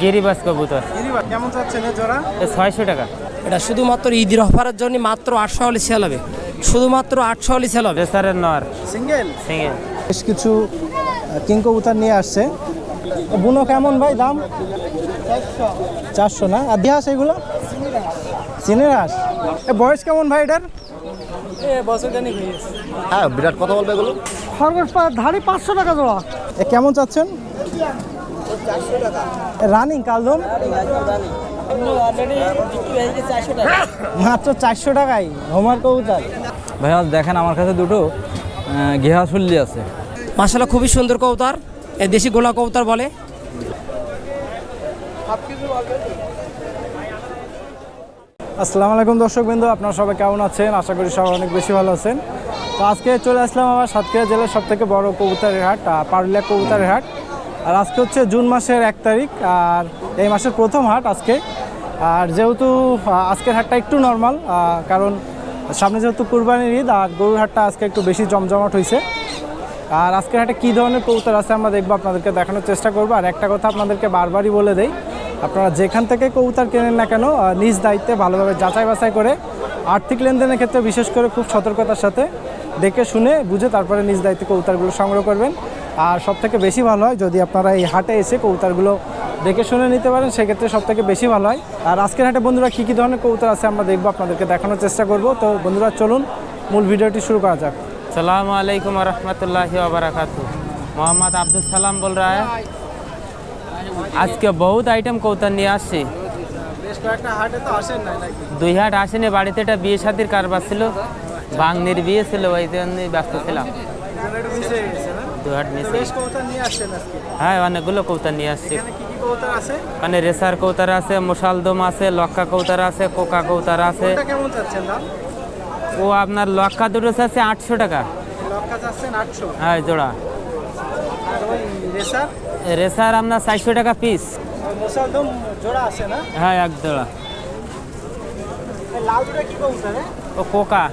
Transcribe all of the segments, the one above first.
গিরিবাস কবুতর। গিরিবাস কেমন চাচ্ছেন এ জোড়া? এ ছয়শো টাকা। এটা শুধুমাত্র ঈদের অফারের জন্য মাত্র আটশো হলে সেল হবে। শুধুমাত্র আটশো হলে সেল হবে। রেসারের নর। সিঙ্গেল? সিঙ্গেল। বেশ কিছু কিং কবুতর নিয়ে আসছে। বুনো কেমন ভাই দাম? চারশো। না? আর দিহাস এগুলো? চিনের হাঁস এ বয়স কেমন ভাই এটার? হ্যাঁ বিরাট কথা বলবে এগুলো। খরগোশ ধারি পাঁচশো টাকা জোড়া। এ কেমন চাচ্ছেন? রানিং কালদম মাত্র চারশো টাকায় হোমার কবুতর। ভাইয়া দেখেন আমার কাছে দুটো ঘেহা শুল্লি আছে। মাসালা খুবই সুন্দর কৌতার এ দেশি গোলা কৌতার বলে। আসসালামু আলাইকুম দর্শক বিন্দু আপনারা সবাই কেমন আছেন? আশা করি সবাই অনেক বেশি ভালো আছেন। তো আজকে চলে আসলাম আমার সাতক্ষীরা জেলার সব থেকে বড় কবুতরের হাট পারুলিয়া কবুতরের হাট। আর আজকে হচ্ছে জুন মাসের এক তারিখ, আর এই মাসের প্রথম হাট আজকে। আর যেহেতু আজকের হাটটা একটু নর্মাল কারণ সামনে যেহেতু কুরবানির ঈদ, আর গরুর হাটটা আজকে একটু বেশি জমজমাট হয়েছে আর আজকের হাটে কী ধরনের কবুতর আছে আমরা দেখব, আপনাদেরকে দেখানোর চেষ্টা করব। আর একটা কথা আপনাদেরকে বারবারই বলে দেই, আপনারা যেখান থেকে কবুতর কেনেন না কেন নিজ দায়িত্বে ভালোভাবে যাচাই বাছাই করে আর্থিক লেনদেনের ক্ষেত্রে বিশেষ করে খুব সতর্কতার সাথে দেখে শুনে, বুঝে তারপরে নিজ দায়িত্বে কবুতরগুলো সংগ্রহ করবেন। আর সব থেকে বেশি ভালো হয় যদি আপনারা এই হাটে এসে কবুতারগুলো দেখে শুনে নিতে পারেন সেক্ষেত্রে সবথেকে বেশি ভালো হয়। আর আজকের হাটে বন্ধুরা কী কী ধরনের কবুতর আছে আমরা দেখব আপনাদেরকে দেখানোর চেষ্টা করব। তো বন্ধুরা চলুন মূল ভিডিওটি শুরু করা যাক। সালাম আলাইকুম রহমতুল্লাহ ওবরাকাত মোহাম্মদ আব্দুল সালাম বল রা আজকে বহুত আইটেম কৌতার নিয়ে আসছে। দুই হাট আসেনি বাড়িতে একটা বিয়ে শাদির কারবার ছিল বাংনির বিয়ে ছিল ওই জন্যই ব্যস্ত ছিলাম। একটু মিস হয়ে গেছে না দু হাট মিশে বেশ কবুতর নিয়ে আসছেন আজকে হ্যাঁ অনেকগুলো কৌতার নিয়ে আসছি এখানে কি কি কবুতর আছে মানে রেসার কৌতার আছে মোশালদম আছে লক্কা কৌতার আছে কোকা কৌতার আছে এটা কেমন চাচ্ছেন দাম ও আপনার লক্কা দুটো আছে আটশো টাকা লক্ষা চাচ্ছেন আটশো হ্যাঁ জোড়া আর ওই রেসার রেসার আপনার চারশো টাকা পিস মুসালদম জোড়া আছে না হ্যাঁ এক জোড়া এই লাল দুটা কি কবুতর রে? ও কোকা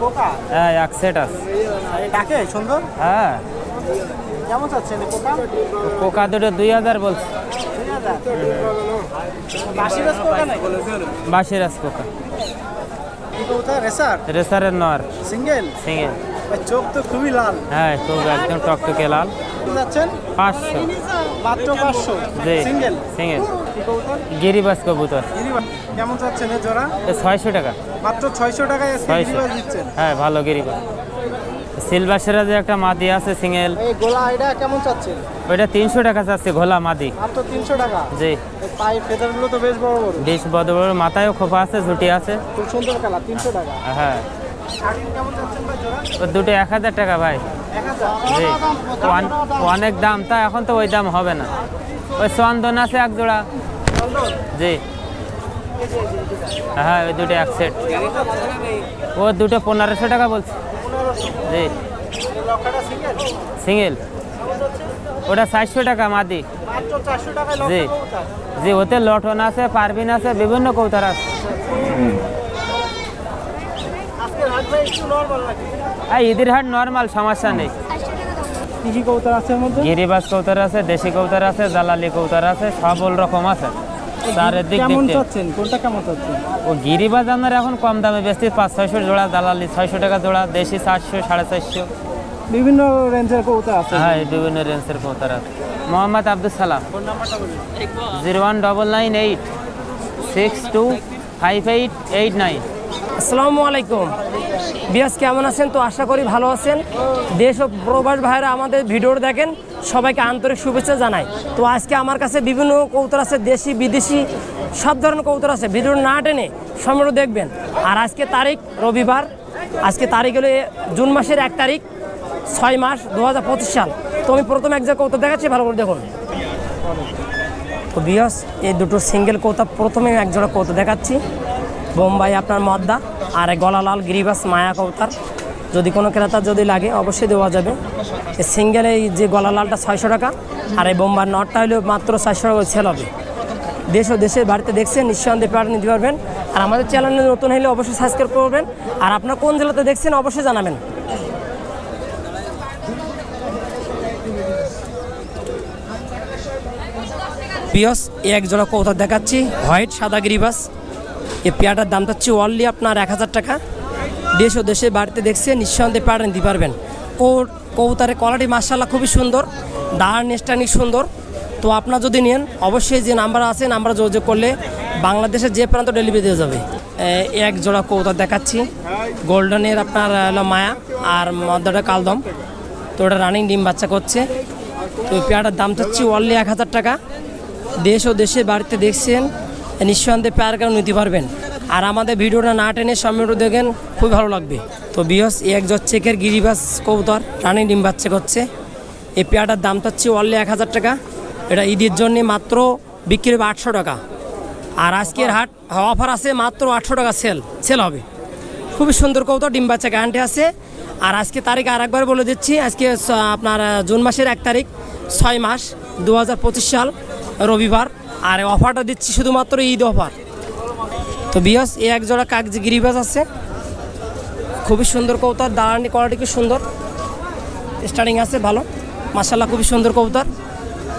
কোকা হ্যাঁ এক সেট আছে এই ডাকে সুন্দর হ্যাঁ কেমন চাচ্ছেন কোকা কোকা দুটো দুই হাজার বলছে। দুই হাজার? বাসি কোকা রাস কোকা কি রেসার? রেসারের নর। সিঙ্গেল? সিঙ্গেল। চোখ তো খুবই লাল। হ্যাঁ একদম টকটকে লাল। যাচ্ছেন? পাঁচশো। মাত্র পাঁচশো? জি সিঙ্গেল? সিঙ্গেল। গিরিবাস কবুতর। কেমন চাচ্ছেন জোড়া? ছয়শো টাকা। মাত্র ছয়শো টাকায় ছয়শো। হ্যাঁ ভালো গিরিবাস। সিলভাসেরা যে একটা মাদি আছে সিঙ্গেল এই গোলা এটা কেমন চাচ্ছেন ওইটা তিনশো টাকা চাচ্ছে ঘোলা মাদি। মাত্র তিনশো টাকা? জি। এই ফেদারগুলো তো বেশ বড় বড়। বেশ বড় বড় মাথায়ও খোপা আছে ঝুটি আছে। খুব সুন্দর কালার তিনশো টাকা। হ্যাঁ। দুটো এক হাজার টাকা ভাই। জি। অনেক দাম তা এখন তো ওই দাম হবে না। ওই চন্দন আছে এক জোড়া। জি। হ্যাঁ ওই দুটো এক সেট ও দুটো পনেরোশো টাকা বলছে। জি। সিঙ্গেল। সিঙ্গেল ওটা চারশো টাকা মাদি। জি। জি ওতে লটন আছে পারবিন আছে বিভিন্ন কৌতার আছে। ঈদের হাট নর্মাল সমস্যা নেই। গিরিবাস কৌতার আছে দেশি কৌতার আছে জালালি কৌতার আছে সবল রকম আছে। চারিদিক দিক কেমন চাচ্ছেন? কোনটা কেমন চাচ্ছেন? ও গিরিবাজ আপনার এখন কম দামে বেশি পাঁচ ছয়শো জোড়া দালালি ছয়শো টাকা জোড়া দেশি চারশো সাড়ে চারশো। বিভিন্ন রেঞ্জের কবুতর আছে। হ্যাঁ বিভিন্ন রেঞ্জের কৌতার আছে। Mohammad Abdul Salam. Zero one double nine eight six two five eight eight nine. আসসালামু আলাইকুম। বিয়াস, কেমন আছেন? তো আশা করি ভালো আছেন। দেশ ও প্রবাস ভাইরা আমাদের ভিডিও দেখেন, সবাইকে আন্তরিক শুভেচ্ছা জানাই। তো আজকে আমার কাছে বিভিন্ন কৌতর আছে, দেশি, বিদেশি, সব ধরনের কৌতর আছে। ভিডিও না টেনে সম্পূর্ণ দেখবেন। আর আজকে তারিখ রবিবার। আজকে তারিখ হলো জুন মাসের এক তারিখ, ছয় মাস দু হাজার পঁচিশ সাল। তো আমি প্রথম এক জায়গায় কৌতর দেখাচ্ছি, ভালো করে দেখুন। তো বিয়াস, এই দুটো সিঙ্গেল কৌতা প্রথমে এক জোড়া কৌতা দেখাচ্ছি। বোম্বাই আপনার মদ্দা, আর এই গলালাল, গিরিবাস, মায়া কৌতার যদি কোনো ক্রেতা যদি লাগে, অবশ্যই দেওয়া যাবে। সিঙ্গেল এই যে গলালালটা ছয়শো টাকা, আর এই বোম্বার নটটা হলো মাত্র চারশো টাকা সেল হবে। দেশ ও দেশের বাড়িতে দেখছেন, নিঃসন্দেহে প্যাড নিতে পারবেন। আর আমাদের চ্যানেলে নতুন হলে অবশ্যই সাবস্ক্রাইব করবেন। আর আপনার কোন জেলাতে দেখছেন, অবশ্যই জানাবেন। পিয়স এক জোড়া কৌতার দেখাচ্ছি, হোয়াইট, সাদা গিরিবাস। এই পেয়ারটার দাম চাচ্ছি অনলি আপনার এক হাজার টাকা। দেশ ও দেশে বাড়িতে দেখছে, নিঃসন্দেহে পেয়ারটা নিতে পারবেন। ও কৌতারের কোয়ালিটি মার্শাল্লাহ খুবই সুন্দর দাঁড় নেস্টানিক সুন্দর। তো আপনার যদি নেন, অবশ্যই যে নাম্বার আছে নাম্বার যোগাযোগ করলে বাংলাদেশের যে প্রান্ত ডেলিভারি দিয়ে যাবে। এক জোড়া কৌতার দেখাচ্ছি। গোল্ডেনের আপনার হলো মায়া আর মদ্দাটা কালদম। তো ওটা রানিং ডিম বাচ্চা করছে। তো ওই পেয়ারটার দাম চাচ্ছি অনলি এক হাজার টাকা। দেশ ও দেশের বাড়িতে দেখছেন নিঃসন্দেহে পেয়ার নিতে পারবেন। আর আমাদের ভিডিওটা না টেনে সামনে দেখেন, খুবই ভালো লাগবে। তো বিয়স এক চেকের গিরিবাস কবুতর রানিং ডিম বাচ্চা করছে। এই পেয়ারটার দাম চাচ্ছি অনলি এক হাজার টাকা। এটা ঈদের জন্য মাত্র বিক্রি হবে আটশো টাকা। আর আজকের হাট অফার আছে মাত্র আটশো টাকা সেল সেল হবে। খুবই সুন্দর কৌতো ডিম বাচ্চা গ্যারান্টি আছে। আর আজকে তারিখ আর একবার বলে দিচ্ছি, আজকে আপনার, জুন মাসের এক তারিখ, ছয় মাস দু হাজার পঁচিশ সাল, রবিবার। আর অফারটা দিচ্ছি শুধুমাত্র ঈদ অফার। তো বিয়াস এ এক জোড়া কাগজি গিরিবাস আছে। খুবই সুন্দর কৌতার দাঁড়ানি কোয়ালিটি খুব সুন্দর। স্টার্টিং আছে, ভালো। মাসাল্লাহ খুবই সুন্দর কৌতার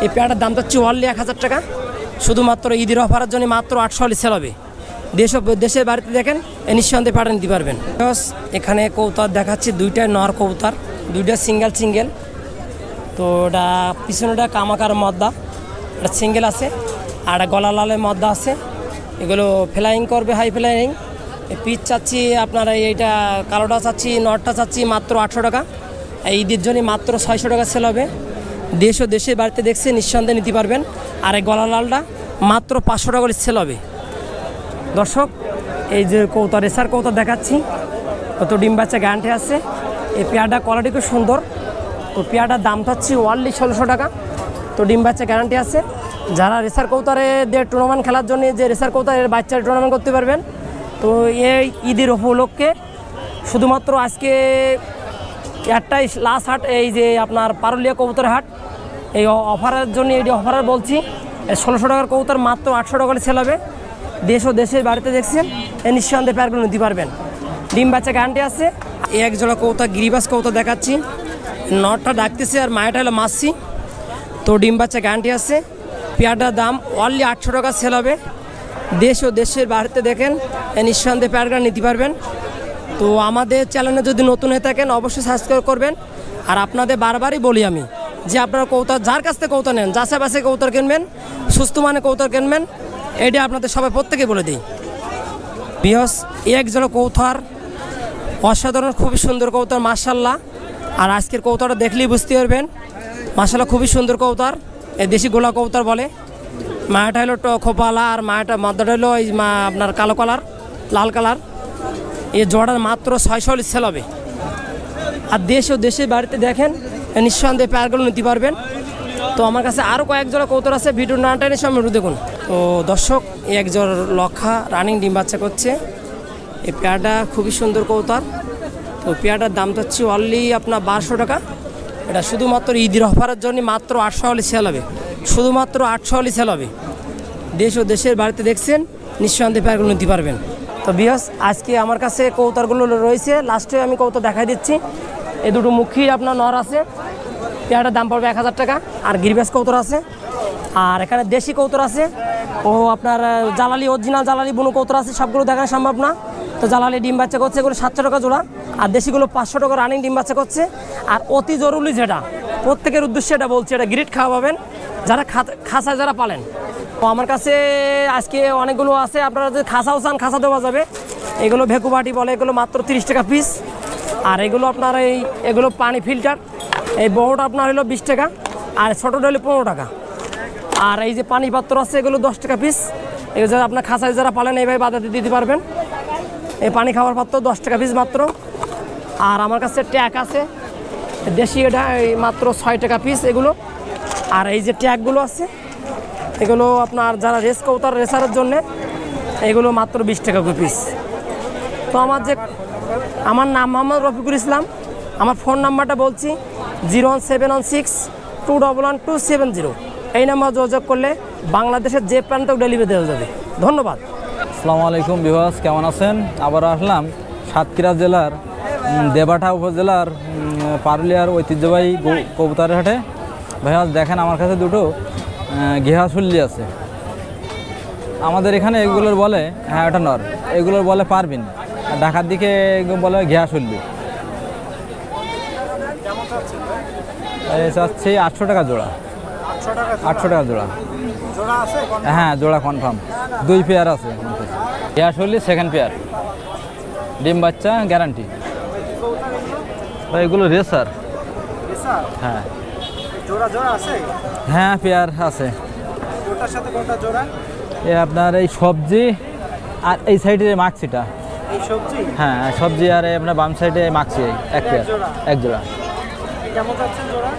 এই পেয়ারটার দাম চাচ্ছি অনলি এক হাজার টাকা। শুধুমাত্র ঈদের অফারের জন্য মাত্র আটশো হলে সেল হবে। দেশ দেশের বাড়িতে দেখেন, এ নিঃসন্দেহে পেয়ারটা নিতে পারবেন। এখানে কৌতার দেখাচ্ছি, দুইটা নর কৌতার দুইটা সিঙ্গেল সিঙ্গেল তো ওটা পিছনেটা কামাকার মদ্দা এটা সিঙ্গেল আছে। আর গলা লালের মদ্দা আছে। এগুলো ফ্লাইং করবে, হাই ফ্লাইং। পিচ চাচ্ছি আপনার এইটা, কালোটা চাচ্ছি, নটটা চাচ্ছি মাত্র আটশো টাকা। এই ঈদের জন্য মাত্র ছয়শো টাকা সেল হবে। দেশ ও দেশের বাড়িতে দেখছে, নিঃসন্দেহে নিতে পারবেন। আর এই গলা লালটা মাত্র পাঁচশো টাকা করে সেল হবে। দর্শক, এই যে কৌতা রেসার কৌতা দেখাচ্ছি। কত ডিম বাচ্চা গ্যারান্টি আছে। এই পেয়ারটা কোয়ালিটি খুব সুন্দর। তো পেয়ারটার দাম থাকছে ওয়ানলি ষোলোশো টাকা। তো ডিম বাচ্চা গ্যারান্টি আছে। যারা রেসার কৌতারে টুর্নামেন্ট খেলার জন্য যে রেসার কৌতারের বাচ্চার টুর্নামেন্ট করতে পারবেন, তো এই ঈদের উপলক্ষে শুধুমাত্র আজকে একটাই লাস্ট হাট, এই যে আপনার পারুলিয়া কবুতর হাট। এই অফারের জন্য এই অফারের বলছি ষোলোশো টাকার কবুতর মাত্র আটশো টাকা করে সেল হবে। দেশ ও দেশের বাড়িতে দেখছেন, এই নিঃসন্দেহে প্যারগুলো নিতে পারবেন। ডিম বাচ্চা গ্যারান্টি আছে এক জোড়া কৌতা গিরিবাস কৌতা দেখাচ্ছি। নটটা ডাকতেছে আর মায়াটা হলো মাসি। তো ডিম বাচ্চা গ্যারান্টি আছে। পেয়ারটার দাম অনলি আটশো টাকা সেল হবে। দেশ ও দেশের বাড়িতে দেখেন নিঃসন্দেহে প্যারগুলো নিতে পারবেন। তো আমাদের চ্যানেলে যদি নতুন হয়ে থাকেন, অবশ্যই সাবস্ক্রাইব করবেন। আর আপনাদের বারবারই বলি আমি যে আপনারা কৌতর যার কাছ থেকে কৌতর নেন, যাচাই বাসে কৌতর কিনবেন, সুস্থ মানে কৌতর কিনবেন এটা আপনাদের সবাই প্রত্যেকে বলে দিই। বিহস এক জোড়া কৌথর অসাধারণ, খুবই সুন্দর কৌতর মার্শাল্লাহ আর আজকের কৌতরটা দেখলেই বুঝতে পারবেন মার্শাল্লাহ খুবই সুন্দর কৌতর দেশি গোলা কৌতর বলে। মায়াটা হলো খোপালা, আর মায়াটা মাদাটা হলো এই মা আপনার কালো কালার, লাল কালার। এই জোড়ার মাত্র ছয়শো সেল হবে। আর দেশ ও দেশের বাড়িতে দেখেন নিঃসন্দেহে প্যারগুলো নিতে পারবেন। তো আমার কাছে আরও কয়েক জোড়া কৌতর আছে, ভিডিও না টেনে একটু দেখুন। তো দর্শক এক জোড়া লক্ষা রানিং ডিম বাচ্চা করছে। এই পেয়ারটা খুবই সুন্দর কৌতর তো পেয়ারটার দাম তো হচ্ছে অনলি আপনার বারোশো টাকা। এটা শুধুমাত্র ঈদের অফারের জন্য মাত্র আটশো হলে সেল হবে। শুধুমাত্র আটশো হলে সেল হবে। দেশ ও দেশের বাড়িতে দেখছেন, নিঃসন্দেহে পেয়ারগুলো নিতে পারবেন। তো বিয়াস আজকে আমার কাছে কৌতারগুলো রয়েছে। লাস্টে আমি কৌতা দেখাই দিচ্ছি। এই দুটো মুখী আপনার নর আছে। পেয়ারটার দাম পড়বে এক হাজার টাকা। আর গিরিবাস কৌতর আছে। আর এখানে দেশি কৌতর আছে। ও আপনার জ্বালালি অরিজিনাল জালালি, বুনো কৌতর আছে। সবগুলো দেখানো সম্ভব না। তো জালালি ডিম বাচ্চা করছে, এগুলো সাতশো টাকা জোড়া। আর দেশিগুলো পাঁচশো টাকা রানিং ডিম বাচ্চা করছে। আর অতি জরুরি যেটা, প্রত্যেকের উদ্দেশ্যে এটা বলছি, এটা গ্রিট খাওয়া পাবেন। যারা খাসায় যারা পালেন। তো আমার কাছে আজকে অনেকগুলো আছে, আপনারা যদি খাসাও চান, খাসা দেওয়া যাবে। এগুলো ভেকুবাটি বলে, এগুলো মাত্র তিরিশ টাকা পিস আর এগুলো আপনার এই, এগুলো পানি ফিল্টার এই বড়টা আপনার হলো বিশ টাকা, আর ছোটোটা হলো পনেরো টাকা। আর এই যে পানি পাত্র আছে, এগুলো দশ টাকা পিস এগুলো আপনার খাসায় যারা পালেন, এইভাবে বাজাতে দিতে পারবেন। এই পানি খাওয়ার পাত্র দশ টাকা পিস মাত্র। আর আমার কাছে ট্যাগ আছে। দেশি এটা মাত্র ছয় টাকা পিস এগুলো। আর এই যে ট্যাগগুলো আছে, এগুলো আপনার যারা রেস কৌতার রেসারের জন্যে, এগুলো মাত্র বিশ টাকা করে পিস তো আমার যে, আমার নাম মোহাম্মদ রফিকুল ইসলাম। আমার ফোন নাম্বারটা বলছি, zero one seven one six two double one two seven zero. এই নাম্বার যোগাযোগ করলে বাংলাদেশের যে প্রান্তেও ডেলিভারি দেওয়া যাবে। ধন্যবাদ। আসসালামু আলাইকুম বিভাস কেমন আছেন? আবার আসলাম সাতক্ষীরা জেলার দেবাটা উপজেলার পারুলিয়ার ঐতিহ্যবাহী কবুতরের হাটে। ভাইয়া দেখেন আমার কাছে দুটো ঘেহাশুল্লি আছে। আমাদের এখানে এগুলোর বলে হ্যাঁ ওটা নর এগুলোর বলে পারবিন। আর ঢাকার দিকে বলে এই চাচ্ছি আটশো টাকা জোড়া। আটশো টাকা জোড়া। জোড়া। হ্যাঁ জোড়া কনফার্ম দুই পেয়ার আছে। ঘেহাশুল্লি সেকেন্ড পেয়ার ডিম বাচ্চা গ্যারান্টি এগুলো রেসার হ্যাঁ। জোড়া জোড়া আছে? হ্যাঁ পেয়ার আছে। ওটার সাথে কোনটা জোড়া? এ আপনার এই সবজি আর এই সাইডে মাক্সিটা এই সবজি? হ্যাঁ সবজি আর এই আপনার বাম সাইডে মাক্সি এক পেয়ার এক জোড়া। কেমন যাচ্ছে জোড়া?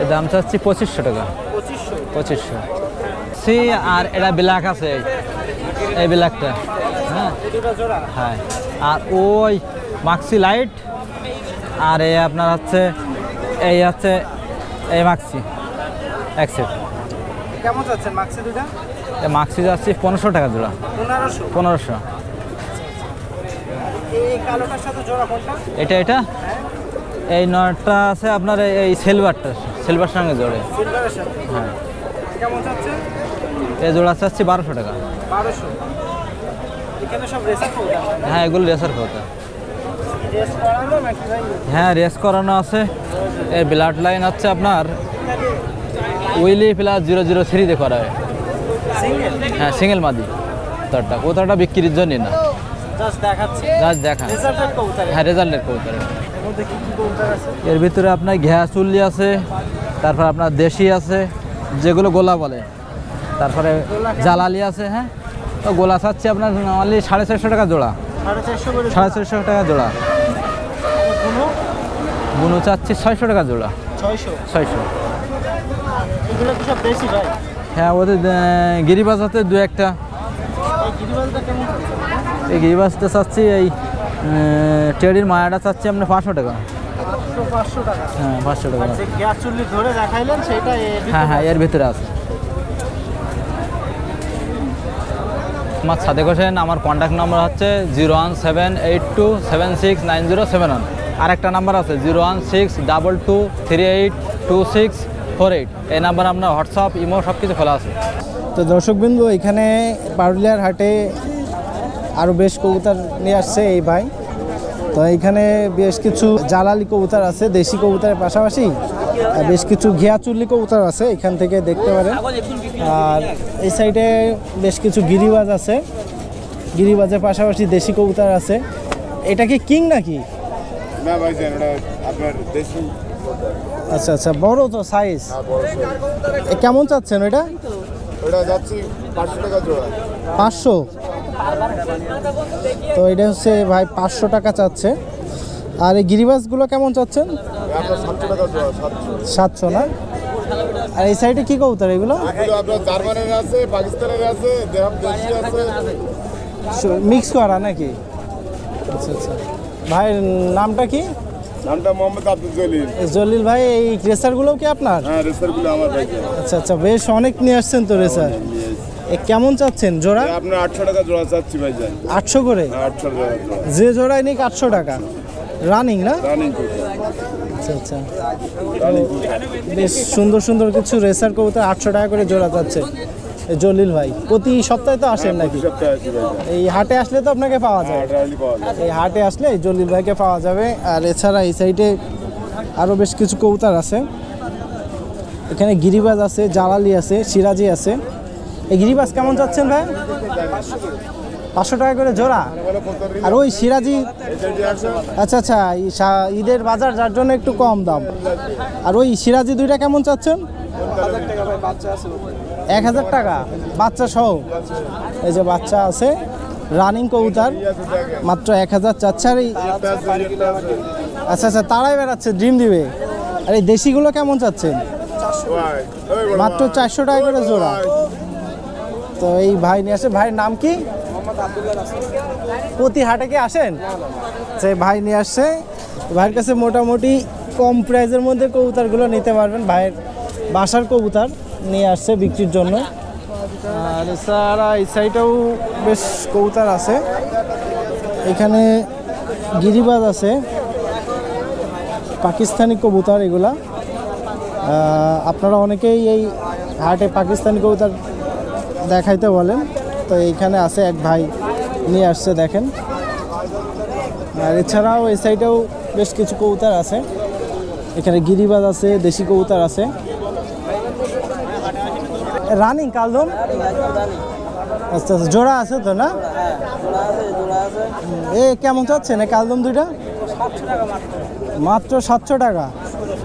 এর দাম চাচ্ছি পঁচিশশো টাকা। পঁচিশশো। পঁচিশশো। সি আর এটা ব্ল্যাক আছে। এই এই ব্ল্যাকটা। হ্যাঁ। হ্যাঁ আর ওই মাক্সি লাইট আর এই আপনার হচ্ছে এই হচ্ছে এই মাক্সি। এক সেট। কেমন যাচ্ছে মাক্সি দুটা এই মাক্সি যাচ্ছি পনেরোশো টাকা জোড়া। পনেরোশো? পনেরোশো। এটা এটা? এই নটটা আছে আপনার এই- এই সিলভারটা সিলভার সঙ্গে জোড়ে। হ্যাঁ। কেমন যাচ্ছে এই জোড়া চাচ্ছি বারোশো টাকা। বারোশো। এখানে সব রেসার হ্যাঁ? এগুলো রেসার ভাই? হ্যাঁ রেস করানো আছে। এর ব্লাড লাইন হচ্ছে আপনার উইলি প্লাস জিরো জিরো থ্রিতে করা হয়। হ্যাঁ সিঙ্গেল মাদি। তারটা কোথাটা বিক্রির জন্য না। জাস্ট দেখা হ্যাঁ রেজাল্টের কবুতর। এর ভিতরে আপনার ঘেয়া চুল্লি আছে তারপর আপনার দেশি আছে যেগুলো গোলা বলে। তারপরে জালালি আছে হ্যাঁ? তো গোলা চাচ্ছি আপনার নর্মালি সাড়ে চারশো টাকা জোড়া। সাড়ে চারশো টাকা জোড়া। বুনো? চাচ্ছি ছয়শো টাকা জোড়া। ছয়শো? হ্যাঁ ওদের আহ, গিরিবাজ আছে দু একটা। এই গিরিবাজটা চাচ্ছি এই টেডির মায়াটা চাচ্ছি পাঁচশো পাঁচশো টাকা। হ্যাঁ পাঁচশো টাকা। গ্যাস চুল্লি ধরে দেখাইলেন সেটা হ্যাঁ হ্যাঁ এর ভিতরে আছে। আমার সাদেক হোসেন আমার কন্ট্যাক্ট নাম্বার হচ্ছে zero one seven eight two seven six nine zero seven one আর একটা নাম্বার আছে zero one six double two three eight two six four eight এই নাম্বার আপনার হোয়াটসঅ্যাপ ইমো সব কিছু খোলা আছে। তো দর্শকবিন্দু এখানে পারুলিয়ার হাটে আরও বেশ কবুতর নিয়ে আসছে এই ভাই। তো এখানে বেশ কিছু জালালি কবুতর আছে দেশি কবুতরের পাশাপাশি বেশ কিছু ঘিয়া চুল্লি কবুতর আছে এখান থেকে দেখতে পারেন। আর এই সাইডে বেশ কিছু গিরিবাজ আছে গিরিবাজের পাশাপাশি দেশি কবুতর আছে। এটা কি কিং নাকি? না ভাইজান ওটা আপনার দেশি। আচ্ছা আচ্ছা বড় তো সাইজ কেমন চাচ্ছেন এটা ওটা যাচ্ছি পাঁচশো টাকা জোড়া। পাঁচশো? তো এটা হচ্ছে ভাই পাঁচশো টাকা চাচ্ছে। আর এই গিরিবাসগুলো কেমন চাচ্ছেন? সাতশো না? আর এই সাইডে কি কবুতর এগুলো? জার্মানের আছে পাকিস্তানের আছে মিক্স করা নাকি? আচ্ছা আচ্ছা। ভাইয়ের নামটা কি? নামটা মোহাম্মদ আব্দুল জলিল। জলিল ভাই এই রেসারগুলোও কি আপনার? হ্যাঁ রেসারগুলো আমার ভাইজান আচ্ছা আচ্ছা বেশ অনেক নিয়ে আসছেন তো রেসার কেমন চাচ্ছেন? জোড়া? আপনার আটশো টাকা জোড়া চাচ্ছি ভাইজান আটশো করে? হ্যাঁ, আটশো টাকা যে জোড়ায় নিক আটশো টাকা। রানিং না? রানিং আচ্ছা আচ্ছা। বেশ সুন্দর সুন্দর কিছু রেসার কবুতর আটশো টাকা করে জোড়া যাচ্ছে জলিল ভাই প্রতি সপ্তাহে তো আসেন নাকি? আছি ভাইজান এই হাটে আসলে তো আপনাকে পাওয়া যায়। হ্যাঁ রাইলি পাওয়া যায়। এই হাটে আসলে জলিল ভাইকে পাওয়া যাবে। আর এছাড়া এই সাইডে আরও বেশ কিছু কবুতর আছে। এখানে গিরিবাজ আছে জালালি আছে সিরাজি আছে। এই গিরিবাজ কেমন যাচ্ছেন ভাই? পাঁচশো টাকা করে জোড়া? আর ওই সিরাজি? আচ্ছা আচ্ছা ঈদের বাজার যার জন্য একটু কম দাম। আর ওই সিরাজি দুইটা কেমন চাচ্ছেন? এক হাজার টাকা। বাচ্চা সহ। এই যে বাচ্চা আছে, রানিং কবুতর, মাত্র এক হাজার চাচ্ছে। আর এই আচ্ছা আচ্ছা তারাই বেড়াচ্ছে ড্রিম দিবে। আর এই দেশিগুলো কেমন চাচ্ছেন? মাত্র চারশো টাকা করে জোড়া। তো এই ভাই নিয়ে আসে। ভাইয়ের নাম কি? প্রতি হাটে কি আসেন? সেই ভাই নিয়ে আসছে ভাইয়ের কাছে মোটামুটি কম প্রাইজের মধ্যে কবুতরগুলো নিতে পারবেন। ভাইয়ের বাসার কবুতার নিয়ে আসছে বিক্রির জন্য। আর এছাড়া এই সাইডেও বেশ কবুতার আছে। এখানে গিরিবাজ আছে। পাকিস্তানি কবুতর এগুলা। আপনারা অনেকেই এই হাটে পাকিস্তানি কবুতর দেখাইতে বলেন। তো এইখানে আছে এক ভাই, নিয়ে আসছে দেখেন। আর এছাড়াও এই সাইডেও বেশ কিছু কবুতর আছে। এখানে গিরিবাজ আছে, দেশি কবুতর আছে। রানিং, কালদম? আচ্ছা আচ্ছা জোড়া আছে তো না? এ, কেমন চাচ্ছেন? কালদম দুইটা? মাত্র সাতশো টাকা।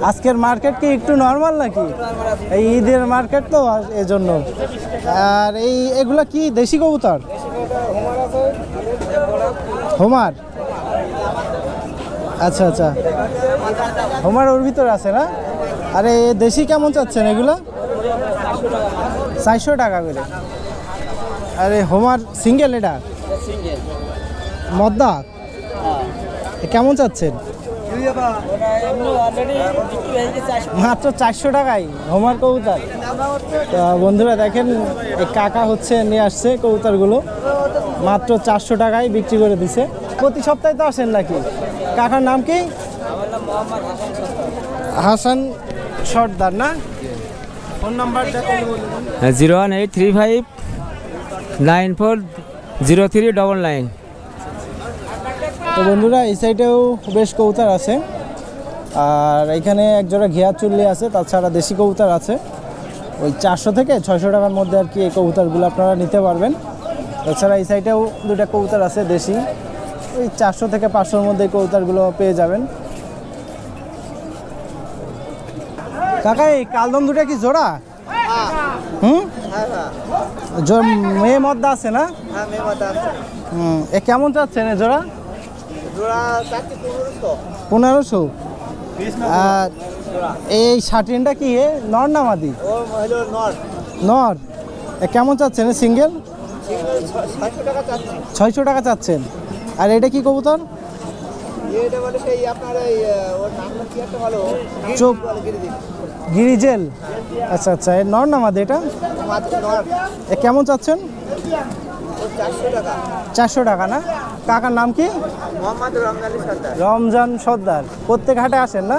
আজকের মার্কেট কি একটু নর্মাল নাকি? এই ঈদের মার্কেট তো এজন্য। আর এই এগুলা কি দেশি কবুতর? হোমার? আচ্ছা আচ্ছা। হোমার ওর ভিতরে আছে না? আরে দেশি কেমন চাচ্ছেন এগুলো? চারশো টাকা করে। আরে হোমার সিঙ্গেল এটা? মদ্দা? এ কেমন চাচ্ছেন? মাত্র চারশো টাকাই হোমার কবুতর। বন্ধুরা দেখেন কাকা হচ্ছে নিয়ে আসছে কবুতরগুলো। মাত্র চারশো টাকায় বিক্রি করে দিছে। প্রতি সপ্তাহে তো আসেন নাকি? কাকার নাম কি? হাসান সর্দার, না? ফোন নাম্বারটা zero one eight three five nine four zero three double nine. তো বন্ধুরা এই সাইডেও বেশ কবুতর আছে। আর এখানে একজোড়া ঘিয়া চুল্লি আছে তাছাড়া দেশি কবুতর আছে। ওই চারশো থেকে ছয়শো টাকার মধ্যে আর কি এই কবুতরগুলো আপনারা নিতে পারবেন। তাছাড়া এই সাইডেও দুটা কবুতর আছে দেশি। ওই চারশো থেকে পাঁচশোর মধ্যে এই কবুতরগুলো পেয়ে যাবেন। কাকা এই কালদম দুটা কি জোড়া? হুম? মেয়ে মদ্দা আছে না? হুম এ কেমন চাচ্ছেন জোড়া? পনেরোশো। আর এই শার্টিনটা কি এ? নর না মাদি? নর। এ কেমন চাচ্ছেন? সিঙ্গেল? ছয়শো টাকা চাচ্ছেন। আর এটা কি কবুতর? চোখ গিরিজেল। আচ্ছা আচ্ছা। নর না মাদি এটা? এ কেমন চাচ্ছেন? চারশো টাকা। না? কাকার নাম কি? রমজান সর্দার। প্রত্যেক হাটে আসেন না?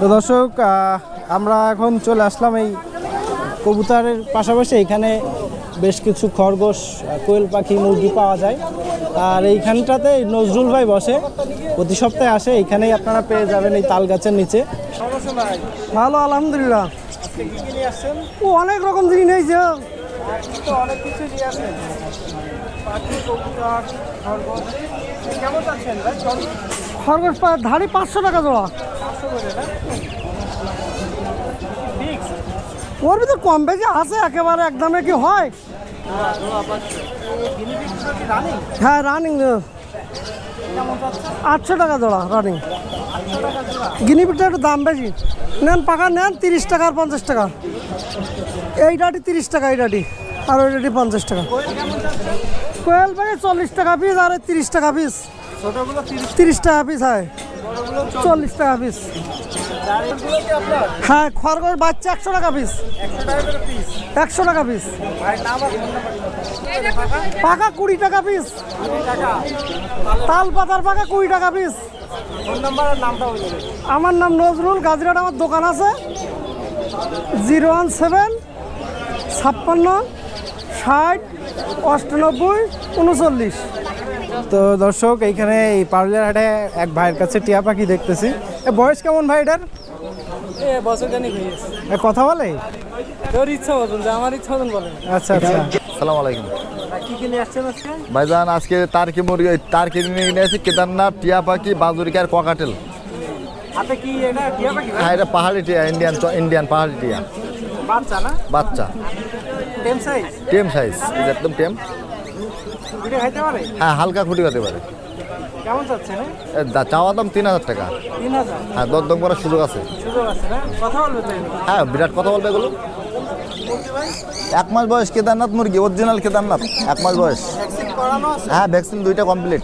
তো দর্শক আমরা এখন চলে আসলাম এই কবুতরের পাশাপাশি। এখানে বেশ কিছু খরগোশ কোয়েল পাখি মুরগি পাওয়া যায়। আর এইখানটাতে নজরুল ভাই বসে। প্রতি সপ্তাহে আসে। এইখানেই আপনারা পেয়ে যাবেন এই তাল গাছের নিচে। ভালো আলহামদুলিল্লাহ। ও অনেক রকম জিনিস নিয়েছে অনেক কিছু নিয়ে আসেন। পাখি কবুতর খরগোশ। কেমন আছেন ভাই? খরগোশ পা- ধাড়ি পাঁচশো টাকা জোড়া ওর ভিতর কম বেশি আছে একেবারে একদমে কি হয়? হ্যাঁ রানিং আটশো টাকা জোড়া রানিং গিনিপিকটা একটু দাম বেশি। নেন পাকা নেন তিরিশ টাকা আর পঞ্চাশ টাকা। এই ডাটি তিরিশ টাকা এই ডাটি। আর ওই ডাটি পঞ্চাশ টাকা। কোয়েল পাখি চল্লিশ টাকা পিস আর তিরিশ টাকা পিস তিরিশ টাকা। পিস হয়। চল্লিশ। টাকা পিস হ্যাঁ খরগোশ বাচ্চা একশো টাকা পিস একশো টাকা পিস পাকা কুড়ি টাকা পিস তাল পাতার পাকা কুড়ি টাকা পিস আমার নাম নজরুল গাজরাট আমার দোকান আছে। জিরো ওয়ান সেভেন ছাপ্পান্ন ষাট অষ্টানব্বই উনচল্লিশ। তো দর্শক এইখানে এই পারুলিয়ার হাটে এক ভাইয়ের কাছে টিয়া পাখি দেখতেছি। এ বয়স কেমন ভাই এটার? কথা বলে? তোর ইচ্ছা বলুন আমার ইচ্ছা বলুন বলেন আচ্ছা আচ্ছা। সালাম আলাইকুম। আজকে? ভাইজান আজকে তারকি মুরগি তারকি নিয়ে নিয়েছি কেদারনাথ টিয়া পাখি বাজুরিকা ককাটেল হ্যাঁ এটা পাহাড়ি টিয়া ইন্ডিয়ান ইন্ডিয়ান পাহাড়ি টিয়া। বাচ্চা না? বাচ্চা। টেম সাইজ? টেম সাইজ একদম টেম। ভিডিও খাইতে পারে? হ্যাঁ হালকা খুঁটি হতে পারে। কেমন? এ চাওয়া দাম তিন হাজার টাকা। তিন হাজার? হ্যাঁ দরদম করার সুযোগ আছে। সুযোগ আছে না? কথা বলবে হ্যাঁ বিরাট কথা বলবে এগুলো। এক মাস বয়স কেদারনাথ মুরগি অরিজিনাল কেদারনাথ এক মাস বয়স। হ্যাঁ ভ্যাকসিন দুইটা কমপ্লিট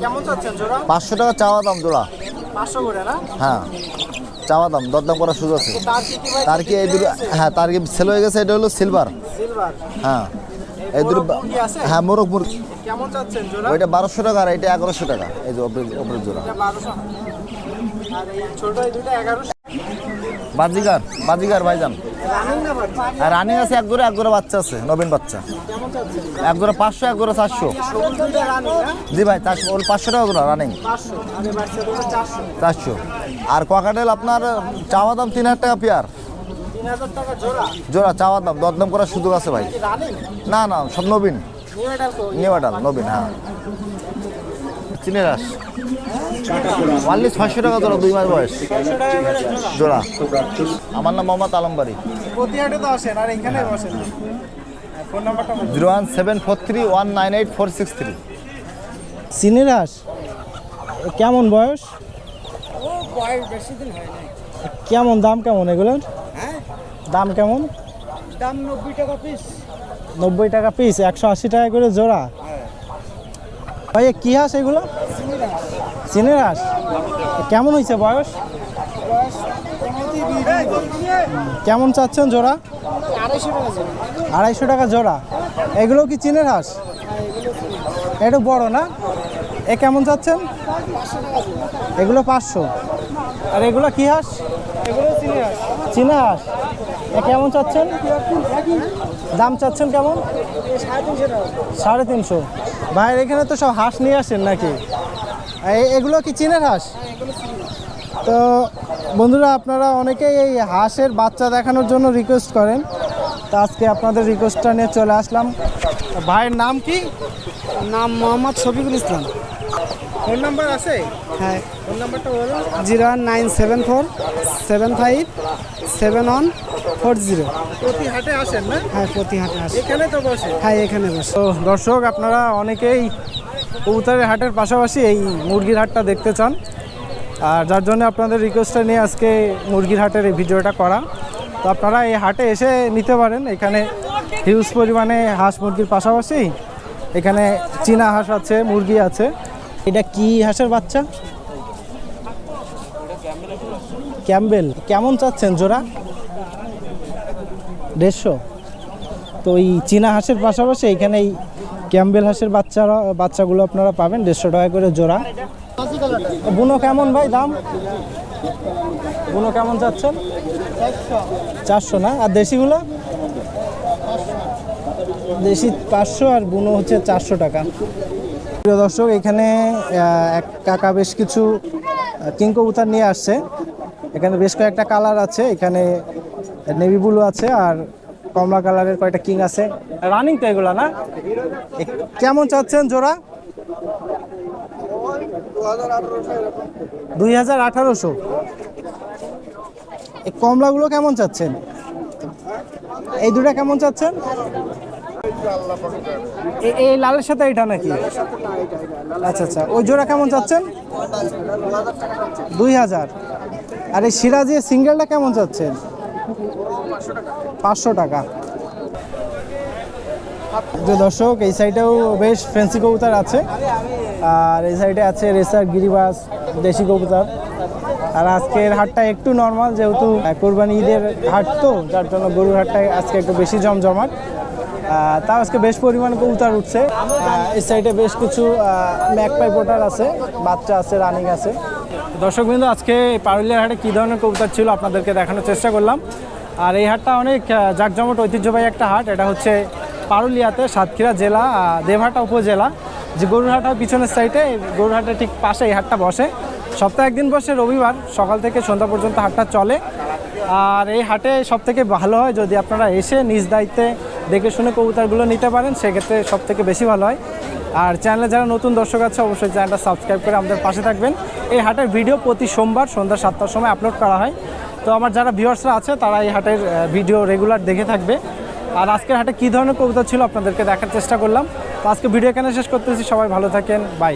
কেমন চাচ্ছেন জোড়া? পাঁচশো টাকা চাওয়া দাম জোড়া। পাঁচশো করে না? হ্যাঁ। চাওয়া দাম দরদাম করার সুযোগ আছে। তার কি এই দুটো হ্যাঁ তার কি সেল হয়ে গেছে? এটা হলো সিলভার হ্যাঁ। এই দুটো? হ্যাঁ মোরগ মুরগি। কেমন চাচ্ছেন জোড়া? ওইটা বারোশো টাকা আর এটা এগারোশো টাকা। এই যে ওপরের জোড়া। বাজিগার বাজিগার ভাইজান। আর রানিং আছে এক জোড়া এক জোড়া বাচ্চা আছে নবীন বাচ্চা। এক জোড়া পাঁচশো এক জোড়া চারশো। জি ভাই চারশো ওর পাঁচশো টাকা জোড়া রানিং চারশো। আর কোয়াকাটেল আপনার চাওয়া দাম তিন হাজার টাকা পেয়ার। জোড়া চাওয়া দাম দরদাম করার সুযোগ আছে ভাই। না না সব নবীন। নিউডাল নবীন হ্যাঁ। চিনে রাস মাল্লি ছয়শো টাকা জোড়া দুই মাস বয়স। জোড়া। আমার নাম মোহাম্মদ আলমবাড়ি। প্রতি হাটে তো আসেন আর এখানে বসেন ফোন নাম্বারটা zero one seven four three one nine eight four six three. চিনের হাঁস কেমন বয়স? কেমন দাম কেমন এগুলোর? দাম কেমন? দাম নব্বই টাকা পিস নব্বই টাকা পিস একশো আশি টাকা করে জোড়া। ভাই এ কি হাঁস এগুলো? চিনের হাঁস। কেমন হয়েছে বয়স? কেমন চাচ্ছেন জোড়া? আড়াইশো টাকা জোড়া। আড়াইশো টাকা জোড়া। এগুলো কি চিনের হাঁস? একটু বড় না? এ কেমন চাচ্ছেন? এগুলো পাঁচশো। আর এগুলো কি হাঁস? এগুলো চিনি হাঁস। কেমন চাচ্ছেন? দাম চাচ্ছেন কেমন? সাড়ে তিনশো। টাকা সাড়ে তিনশো ভাইয়ের এখানে তো সব হাঁস নিয়ে আসেন নাকি? এ- এগুলো কি চীনের হাঁস? তো বন্ধুরা আপনারা অনেকেই এই হাঁসের বাচ্চা দেখানোর জন্য রিকোয়েস্ট করেন। তো আজকে আপনাদের রিকোয়েস্টটা নিয়ে চলে আসলাম। ভাইয়ের নাম কি? নাম মোহাম্মদ শফিকুল ইসলাম। ফোন নাম্বার আছে? হ্যাঁ। ফোন নাম্বারটা বলুন zero one nine seven four seven five seven one four zero. প্রতি হাটে আসেন না? হ্যাঁ প্রতি হাটে আসে। এখানে তো বসে। হ্যাঁ এখানে বসে। তো দর্শক আপনারা অনেকেই কবুতরের হাটের পাশাপাশি এই মুরগির হাটটা দেখতে চান। আর যার জন্য আপনাদের রিকোয়েস্টটা নিয়ে আজকে মুরগির হাটের এই ভিডিওটা করা। তো আপনারা এই হাটে এসে নিতে পারেন। এখানে হিউজ পরিমাণে হাঁস মুরগির পাশাপাশি এখানে চীনা হাঁস আছে মুরগি আছে। এটা কি হাঁসের বাচ্চা? ক্যাম্বেল। কেমন চাচ্ছেন জোড়া? দেড়শো। তো এই চীনা হাঁসের পাশাপাশি এখানে এই ক্যাম্বেল হাঁসের বাচ্চারা বাচ্চাগুলো আপনারা পাবেন, দেড়শো টাকা করে জোড়া। বুনো কেমন ভাই দাম? বুনো কেমন চাচ্ছেন? চারশো না? আর দেশিগুলো? দেশি পাঁচশো আর বুনো হচ্ছে চারশো টাকা। প্রিয় দর্শক এখানে এক কাকা বেশ কিছু কিং কবুতর নিয়ে আসছে। এখানে বেশ কয়েকটা কালার আছে। এখানে নেভি ব্লু আছে আর কমলা কালারের কয়েকটা কিং আছে। রানিং তো এগুলো না? কেমন চাচ্ছেন জোড়া? দুই হাজার আঠারোশো। এই কমলাগুলো কেমন চাচ্ছেন? এই দুটা কেমন চাচ্ছেন? এই লালের সাথে এটা নাকি? আচ্ছা আচ্ছা। ওই জোড়া কেমন চাচ্ছেন? দুই হাজার। আর এই সিরাজি সিঙ্গেলটা কেমন চাচ্ছেন? পাঁচশো টাকা। যে দর্শক, এই সাইডেও বেশ ফ্যান্সি কবুতর আছে। আর এই সাইডে আছে রেসার গিরিবাস, দেশি কবুতর। আর আজকের হাটটা একটু নর্মাল যেহেতু কোরবানি ঈদের হাট তো, যার জন্য গরুর হাটটা আজকে একটু বেশি জমজমাট। তাও আজকে বেশ পরিমাণ কবুতর উঠছে। এই সাইডে বেশ কিছু ম্যাকপাই পোটার আছে, বাচ্চা আছে রানিং আছে। দর্শক বিন্দু, আজকে পারুলিয়ার হাটে কী ধরনের কবুতর ছিল আপনাদেরকে দেখানোর চেষ্টা করলাম। আর এই হাটটা অনেক জাঁকজমট ঐতিহ্যবাহী একটা হাট। এটা হচ্ছে পারুলিয়াতে সাতক্ষীরা জেলা দেবহাটা উপজেলা। যে গরুরহাটা পিছনের সাইডে গরুরহাটের ঠিক পাশে এই হাটটা বসে। সপ্তাহে একদিন বসে, রবিবার সকাল থেকে সন্ধ্যা পর্যন্ত হাটটা চলে। আর এই হাটে সব থেকে ভালো হয় যদি আপনারা এসে নিজ দায়িত্বে দেখে শুনে কবুতরগুলো নিতে পারেন, সেক্ষেত্রে সব থেকে বেশি ভালো হয়। আর চ্যানেলে যারা নতুন দর্শক আছে, অবশ্যই চ্যানেলটা সাবস্ক্রাইব করে আমাদের পাশে থাকবেন। এই হাটের ভিডিও প্রতি সোমবার সন্ধ্যা সাতটার সময় আপলোড করা হয়। তো আমার যারা ভিউয়ার্সরা আছে, তারা এই হাটের ভিডিও রেগুলার দেখে থাকবে। আর আজকের হাটে কী ধরনের কবিতা ছিল আপনাদেরকে দেখার চেষ্টা করলাম। তো আজকে ভিডিও এখানে শেষ করতেছি। সবাই ভালো থাকেন। বাই